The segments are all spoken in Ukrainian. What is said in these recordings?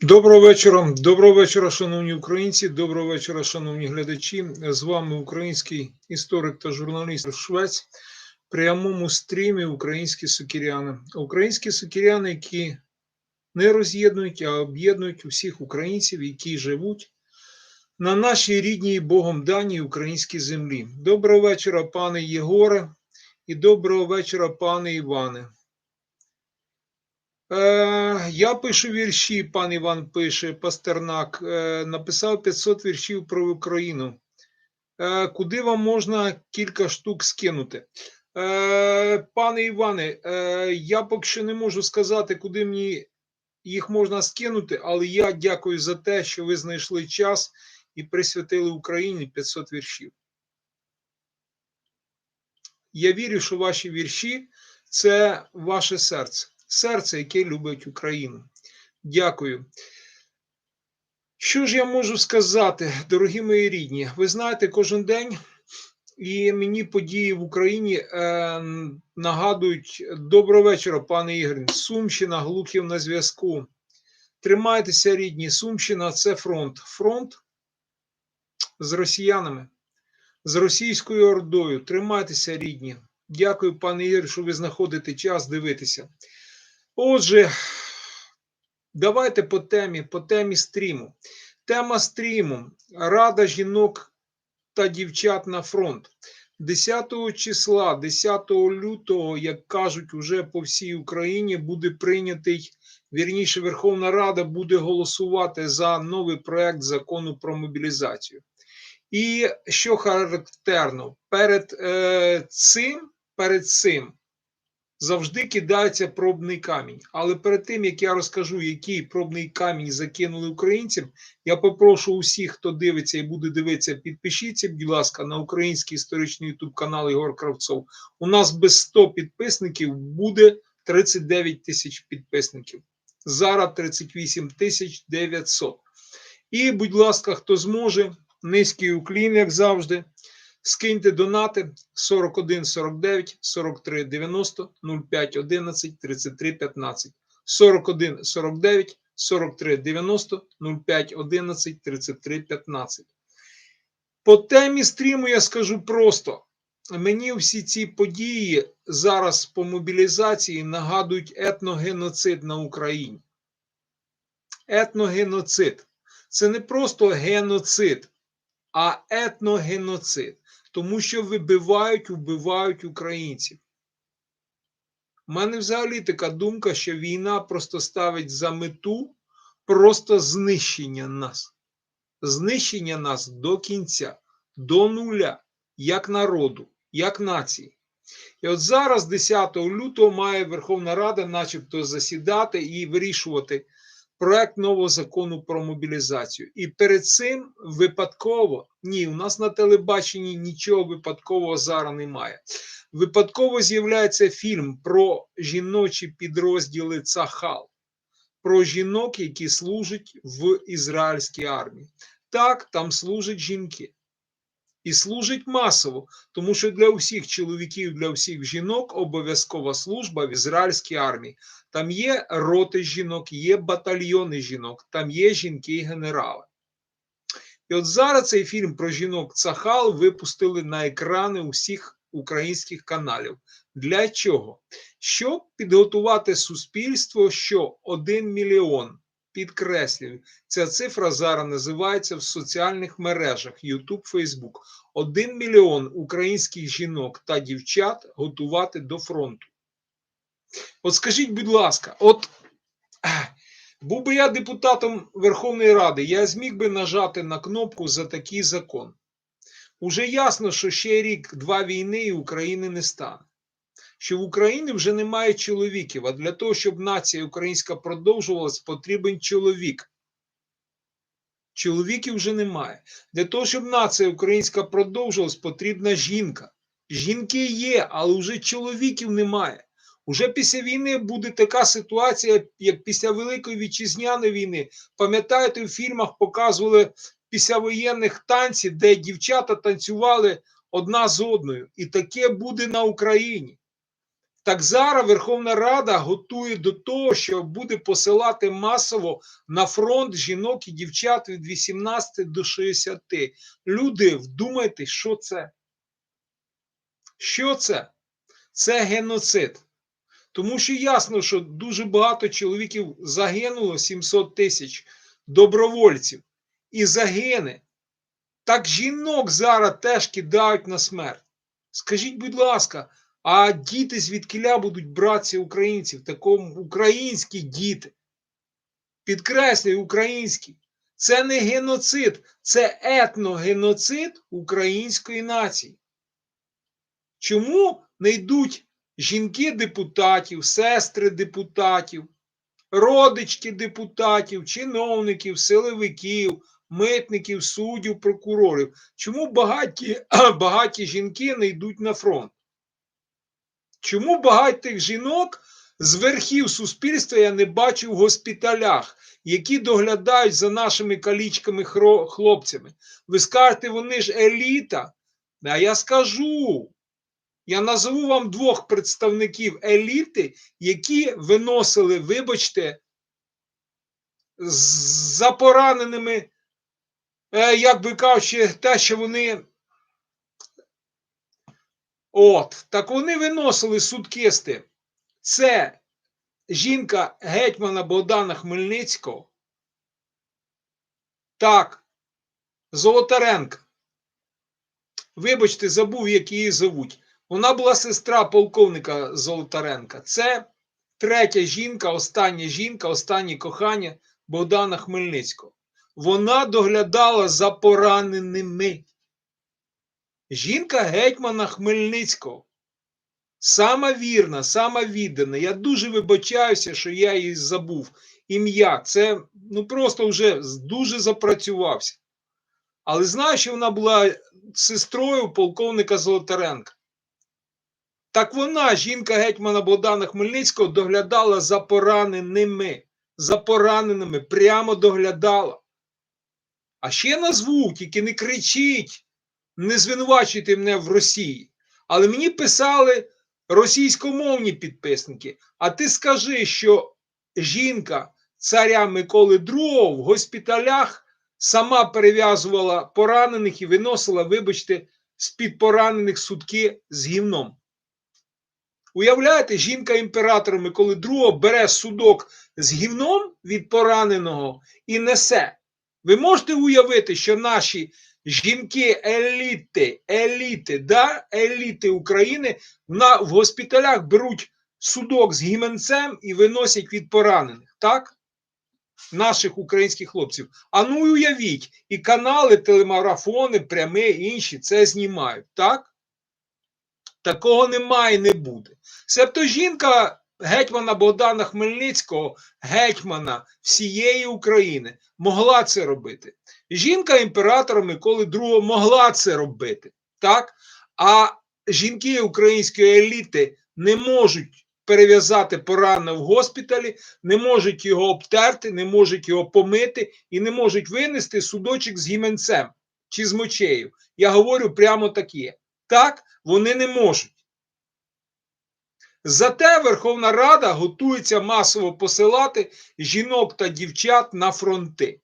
Доброго вечора, доброго вечора, шановні українці, доброго вечора, шановні глядачі. З вами український історик та журналіст Швець в прямому стрімі Українські сукіряни. Українські сукіряни, які не роз'єднують, а об'єднують усіх українців, які живуть на нашій рідній Богом даній українській землі. Доброго вечора, пане Єгоре, і доброго вечора, пане Іване. Е, я пишу вірші, пан Іван пише, Пастернак. Е, написав 500 віршів про Україну. Е, куди вам можна кілька штук скинути? Пане Іване, я поки що не можу сказати, куди мені їх можна скинути, але я дякую за те, що ви знайшли час і присвятили Україні 500 віршів. Я вірю, що ваші вірші це ваше серце серце, яке любить Україну. Дякую. Що ж я можу сказати, дорогі мої рідні? Ви знаєте, кожен день і мені події в Україні е, нагадують доброго вечора, пане Ігор. Сумщина, Глухів на зв'язку. Тримайтеся, рідні. Сумщина це фронт. Фронт з росіянами, з російською ордою. Тримайтеся, рідні. Дякую, пане Ігор, що ви знаходите час дивитися. Отже, давайте по темі, по темі стріму. Тема стріму Рада жінок та дівчат на фронт. 10 числа, 10 лютого, як кажуть, уже по всій Україні буде прийнятий. Вірніше, Верховна Рада буде голосувати за новий проект закону про мобілізацію. І що характерно, перед е, цим, перед цим завжди кидається пробний камінь. Але перед тим як я розкажу, який пробний камінь закинули українцям, я попрошу усіх, хто дивиться і буде дивитися, підпишіться, будь ласка, на український історичний ютуб канал Ігор Кравцов. У нас без 100 підписників буде 39 тисяч підписників. Зараз 38 тисяч 900. І, будь ласка, хто зможе, низький уклін, як завжди. Скиньте донати 41 49 43 90 05 11 33 15 41 49 43 90 05 11 33 15. По темі стріму я скажу просто: мені всі ці події зараз по мобілізації нагадують етногеноцид на Україні. Етногеноцид це не просто геноцид, а етногеноцид тому що вибивають, вбивають українців. У мене взагалі така думка, що війна просто ставить за мету просто знищення нас, знищення нас до кінця, до нуля, як народу, як нації. І от зараз, 10 лютого, має Верховна Рада, начебто, засідати і вирішувати проект нового закону про мобілізацію. І перед цим випадково ні, у нас на телебаченні нічого випадкового зараз немає. Випадково з'являється фільм про жіночі підрозділи Цахал, про жінок, які служать в ізраїльській армії. Так, там служать жінки. І служить масово, тому що для усіх чоловіків, для всіх жінок обов'язкова служба в ізраїльській армії. Там є роти жінок, є батальйони жінок, там є жінки і генерали. І от зараз цей фільм про жінок Цахал випустили на екрани усіх українських каналів. Для чого? Щоб підготувати суспільство, що 1 мільйон підкреслюю, ця цифра зараз називається в соціальних мережах YouTube, Facebook. 1 мільйон українських жінок та дівчат готувати до фронту. От скажіть, будь ласка, от був би я депутатом Верховної Ради, я зміг би нажати на кнопку за такий закон. Уже ясно, що ще рік-два війни і України не стане. Що в Україні вже немає чоловіків, а для того, щоб нація українська продовжувалась, потрібен чоловік. Чоловіків вже немає. Для того, щоб нація українська продовжувалась, потрібна жінка. Жінки є, але вже чоловіків немає. Уже після війни буде така ситуація, як після Великої вітчизняної війни. Пам'ятаєте, в фільмах показували післявоєнних танців, де дівчата танцювали одна з одною. І таке буде на Україні. Так зараз Верховна Рада готує до того, що буде посилати масово на фронт жінок і дівчат від 18 до 60. Люди, вдумайтесь, що це? Що це? Це геноцид. Тому що ясно, що дуже багато чоловіків загинуло 700 тисяч добровольців і загине. Так жінок зараз теж кидають на смерть. Скажіть, будь ласка, а діти звідкиля будуть братися українців? Такому українські діти. Підкреслюю, українські. Це не геноцид, це етногеноцид української нації. Чому не йдуть жінки депутатів, сестри депутатів, родички депутатів, чиновників, силовиків, митників, суддів, прокурорів? Чому багаті, багаті жінки не йдуть на фронт? Чому багатих жінок з верхів суспільства я не бачу в госпіталях, які доглядають за нашими калічками хлопцями? Ви скажете, вони ж еліта. А я скажу. Я назову вам двох представників еліти, які виносили, вибачте, за пораненими, е, як би кажучи, те, що вони. От, так вони виносили суткисти. Це жінка гетьмана Богдана Хмельницького. Так, Золотаренка. Вибачте, забув, як її зовуть. Вона була сестра полковника Золотаренка. Це третя жінка, остання жінка, останнє кохання Богдана Хмельницького. Вона доглядала за пораненими. Жінка гетьмана Хмельницького. Сама вірна, сама віддана. Я дуже вибачаюся, що я її забув. Ім'я. Це ну просто вже дуже запрацювався. Але знаю, що вона була сестрою полковника Золотаренка. Так вона, жінка гетьмана Богдана Хмельницького, доглядала за пораненими, за пораненими, прямо доглядала. А ще назву, тільки не кричіть, не звинувачуйте мене в Росії. Але мені писали російськомовні підписники. А ти скажи, що жінка царя Миколи II в госпіталях сама перев'язувала поранених і виносила, вибачте, з-під поранених сутки з гівном. Уявляєте, жінка імператора Миколи II бере судок з гівном від пораненого і несе. Ви можете уявити, що наші жінки еліти, еліти, да, еліти України на, в госпіталях беруть судок з гіменцем і виносять від поранених, так? Наших українських хлопців. А ну уявіть, і канали, телемарафони, пряме, інші це знімають, так? Такого немає і не буде. Себто жінка гетьмана Богдана Хмельницького, гетьмана всієї України, могла це робити. Жінка імператора Миколи II могла це робити. так? А жінки української еліти не можуть перев'язати поранене в госпіталі, не можуть його обтерти, не можуть його помити і не можуть винести судочок з гіменцем чи з мочею. Я говорю прямо таке. Так, вони не можуть. Зате Верховна Рада готується масово посилати жінок та дівчат на фронти.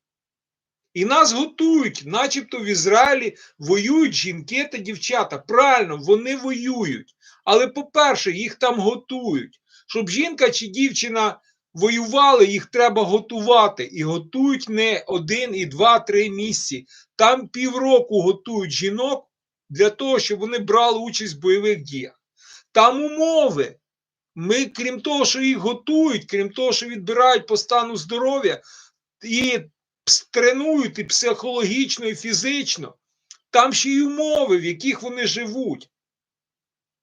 І нас готують, начебто в Ізраїлі воюють жінки та дівчата. Правильно, вони воюють. Але, по-перше, їх там готують. Щоб жінка чи дівчина воювали, їх треба готувати. І готують не один, і два, три місяці. Там півроку готують жінок для того, щоб вони брали участь в бойових діях. Там умови. Ми, крім того, що їх готують, крім того, що відбирають по стану здоров'я і тренують і психологічно, і фізично, там ще й умови, в яких вони живуть.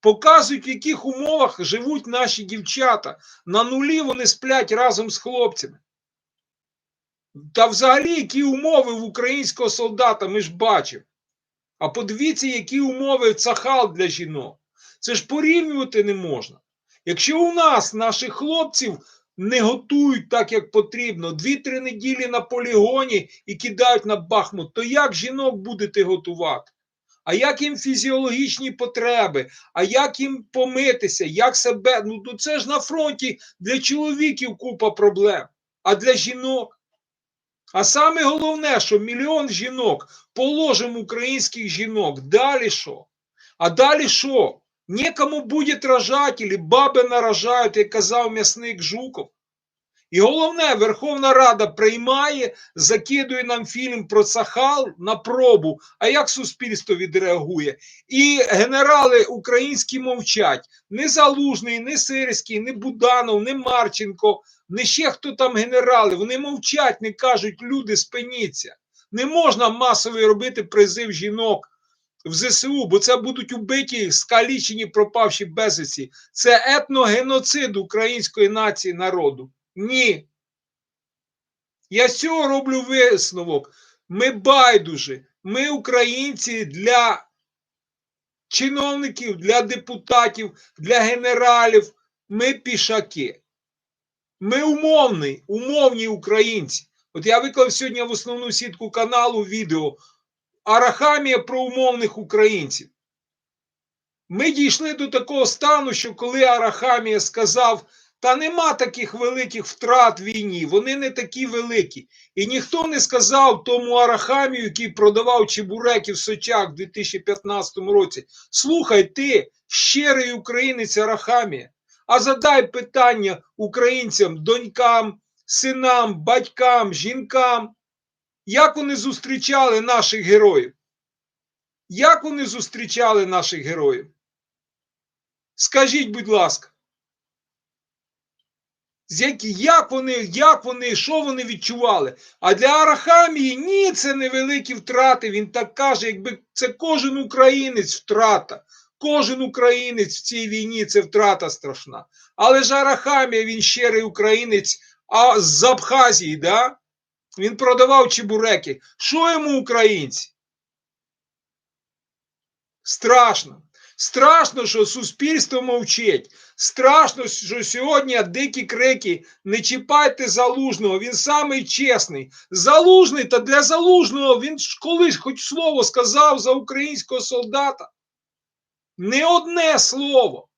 Показують, в яких умовах живуть наші дівчата. На нулі вони сплять разом з хлопцями. Та взагалі, які умови в українського солдата, ми ж бачимо. А подивіться, які умови цахал для жінок. Це ж порівнювати не можна. Якщо у нас наших хлопців не готують так, як потрібно, 2-3 неділі на полігоні і кидають на Бахмут, то як жінок будете готувати? а як їм фізіологічні потреби, а як їм помитися, як себе. Ну то це ж на фронті для чоловіків купа проблем, а для жінок. А саме головне, що мільйон жінок положимо українських жінок. Далі що? А далі що? Некому буде рожати, или баби нарожають, як казав м'ясник Жуков. І головне, Верховна Рада приймає, закидує нам фільм про Цахал на пробу. А як суспільство відреагує? І генерали українські мовчать. Не Залужний, не Сирський, не Буданов, не Марченко, не ще хто там генерали. Вони мовчать, не кажуть, люди, спиніться. Не можна масовий робити призив жінок в ЗСУ, бо це будуть убиті, скалічені, пропавші безвісті. Це етногеноцид української нації народу. Ні. Я з цього роблю висновок. Ми байдужі, ми українці для чиновників, для депутатів, для генералів. Ми пішаки. Ми умовні, умовні українці. От я виклав сьогодні в основну сітку каналу відео Арахамія про умовних українців. Ми дійшли до такого стану, що коли Арахамія сказав, та нема таких великих втрат в війні, вони не такі великі. І ніхто не сказав тому Арахамію, який продавав чебуреки в Сочах в 2015 році. Слухай, ти щирий українець Арахамія, а задай питання українцям, донькам, синам, батькам, жінкам. Як вони зустрічали наших героїв? Як вони зустрічали наших героїв? Скажіть, будь ласка. Як вони, як вони, що вони відчували? А для Арахамії ні, це невеликі втрати. Він так каже, якби це кожен українець втрата. Кожен українець в цій війні це втрата страшна. Але ж Арахамія, він щирий українець, а з Абхазії, да? Він продавав чебуреки. Що йому українці? Страшно. Страшно, що суспільство мовчить. Страшно, що сьогодні дикі крики не чіпайте залужного. Він самий чесний. Залужний та для залужного він колись хоч слово сказав за українського солдата. Не одне слово.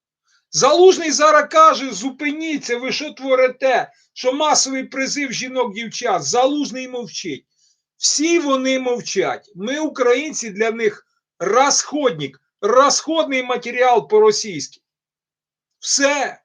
Залужний зараз каже: зупиніться, ви що творите? Що масовий призив жінок-дівчат. Залужний мовчить. Всі вони мовчать. Ми, українці, для них розходник, розходний матеріал по-російськи. Все.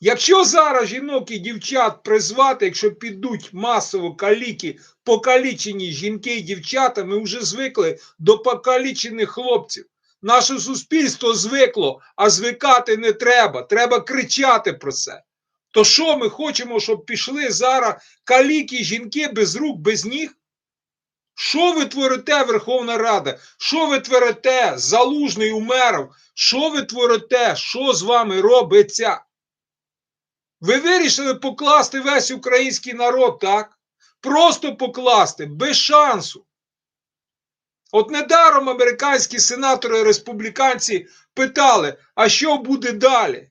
Якщо зараз жінок і дівчат призвати, якщо підуть масово каліки, покалічені жінки і дівчата, ми вже звикли до покалічених хлопців. Наше суспільство звикло, а звикати не треба. Треба кричати про це. То що ми хочемо, щоб пішли зараз каліки жінки без рук, без ніг? Що ви творите, Верховна Рада? Що ви творите? Залужний умеров. Що ви творите? Що з вами робиться? Ви вирішили покласти весь український народ, так? Просто покласти, без шансу. От недаром американські сенатори республіканці питали, а що буде далі?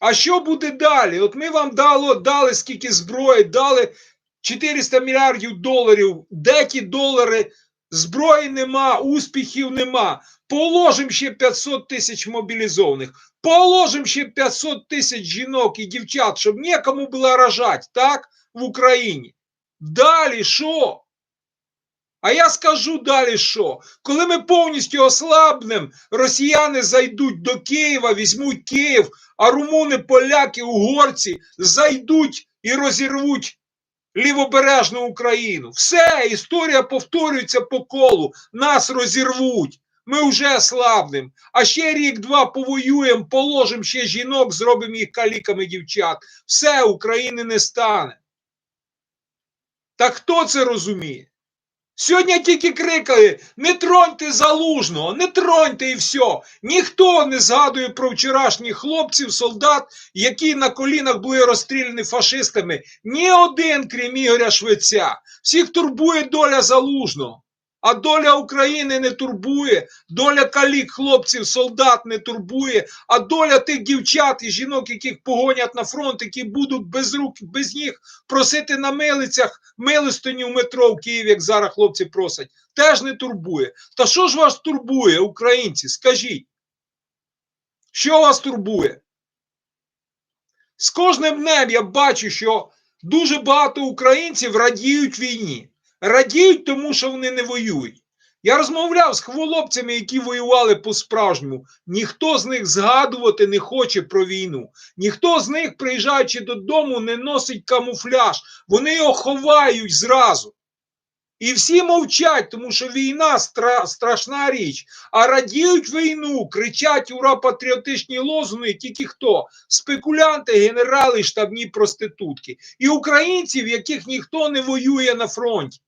А що буде далі? От ми вам дало, дали скільки зброї, дали 400 мільярдів доларів. Де ті долари? Зброї нема, успіхів нема. Положимо ще 500 тисяч мобілізованих. Положимо ще 500 тисяч жінок і дівчат, щоб нікому було рожати, так? В Україні. Далі що? А я скажу далі що? Коли ми повністю ослабнемо, росіяни зайдуть до Києва, візьмуть Київ, а румуни, поляки, угорці зайдуть і розірвуть лівобережну Україну. Все, історія повторюється по колу. Нас розірвуть. Ми вже слабнемо. А ще рік-два повоюємо, положимо ще жінок, зробимо їх каліками дівчат. Все, України не стане. Так хто це розуміє? Сьогодні тільки крикали: не троньте залужного, не троньте і все. Ніхто не згадує про вчорашніх хлопців, солдат, які на колінах були розстріляні фашистами. Ні один, крім Ігоря Швеця. Всіх турбує доля залужного. А доля України не турбує, доля калік, хлопців, солдат не турбує, а доля тих дівчат і жінок, яких погонять на фронт, які будуть без рук, без ніг просити на милицях милостиню в метро в Києві, як зараз хлопці просять, теж не турбує. Та що ж вас турбує, українці? Скажіть, що вас турбує? З кожним днем я бачу, що дуже багато українців радіють війні. Радіють тому, що вони не воюють. Я розмовляв з хлопцями, які воювали по-справжньому. Ніхто з них згадувати не хоче про війну. Ніхто з них, приїжджаючи додому, не носить камуфляж. Вони його ховають зразу. І всі мовчать, тому що війна стра- страшна річ. А радіють війну, кричать ура патріотичні лозунги тільки хто? Спекулянти, генерали, штабні проститутки. І українців, яких ніхто не воює на фронті.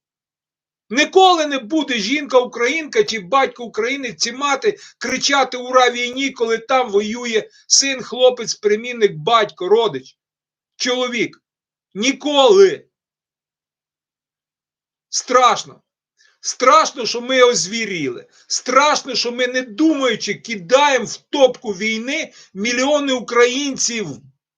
Ніколи не буде жінка українка чи батько українець чи мати кричати ура війні, коли там воює син, хлопець, племінник, батько, родич, чоловік. Ніколи. Страшно. Страшно, що ми озвіріли. Страшно, що ми, не думаючи, кидаємо в топку війни мільйони українців.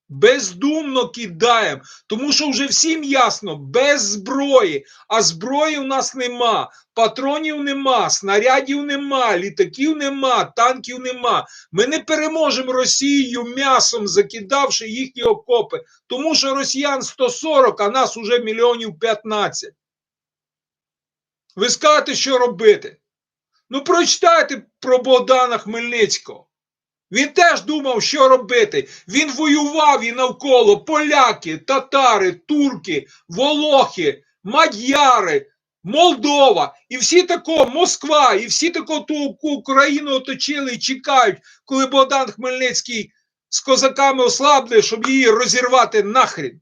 Бездумно кидаємо. Тому що вже всім ясно, без зброї. А зброї у нас нема, патронів нема, снарядів нема, літаків нема, танків нема. Ми не переможемо Росію м'ясом, закидавши їхні окопи. Тому що росіян 140, а нас уже мільйонів 15. Ви скажете, що робити? Ну, прочитайте про Богдана Хмельницького. Він теж думав, що робити. Він воював і навколо поляки, татари, турки, волохи, мадяри, Молдова. І всі тако, Москва, і всі тако ту Україну оточили і чекають, коли Богдан Хмельницький з козаками ослабне, щоб її розірвати нахрін.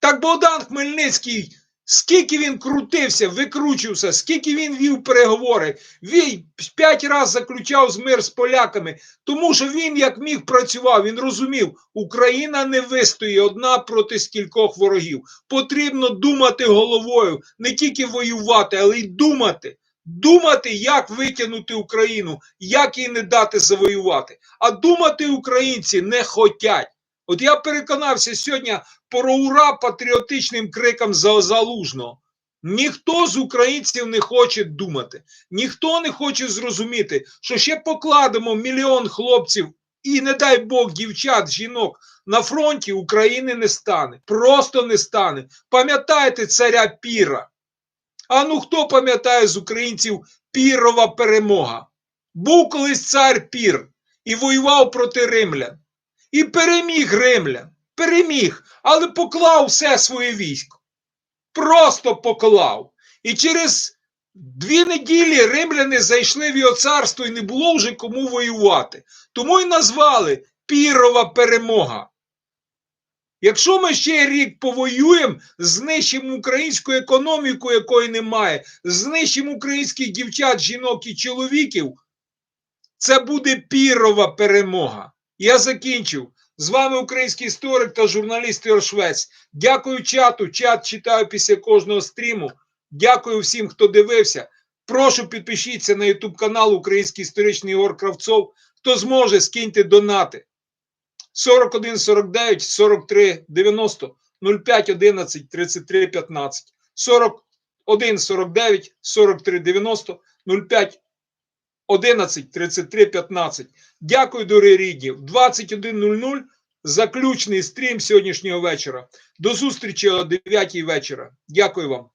Так Богдан Хмельницький. Скільки він крутився, викручувався, скільки він вів переговори, він п'ять разів заключав з мир з поляками, тому що він як міг працював, він розумів, Україна не вистоїть одна проти скількох ворогів. Потрібно думати головою, не тільки воювати, але й думати. Думати, як витягнути Україну, як їй не дати завоювати. А думати українці не хотять. От я переконався сьогодні про ура патріотичним крикам за залужного. Ніхто з українців не хоче думати, ніхто не хоче зрозуміти, що ще покладемо мільйон хлопців і, не дай Бог, дівчат, жінок на фронті України не стане. Просто не стане. Пам'ятаєте царя Піра? А ну хто пам'ятає з українців Пірова перемога? Був колись цар Пір і воював проти римлян. І переміг римлян. Переміг, але поклав все своє військо. Просто поклав. І через дві неділі римляни зайшли в його царство і не було вже кому воювати. Тому і назвали Пірова перемога. Якщо ми ще рік повоюємо, знищимо українську економіку, якої немає, знищимо українських дівчат, жінок і чоловіків, це буде пірова перемога. Я закінчив. З вами український історик та журналіст Ігор Швець. Дякую чату. Чат читаю після кожного стріму. Дякую всім, хто дивився. Прошу підпишіться на YouTube канал Український історичний Ігор Кравцов. Хто зможе, скиньте донати. 41 49 43 90 05 11 33 15 41 49 43 90 05 11 33 15. Дякую, дорогі рідні. В 21.00 заключний стрім сьогоднішнього вечора. До зустрічі о 9 вечора. Дякую вам.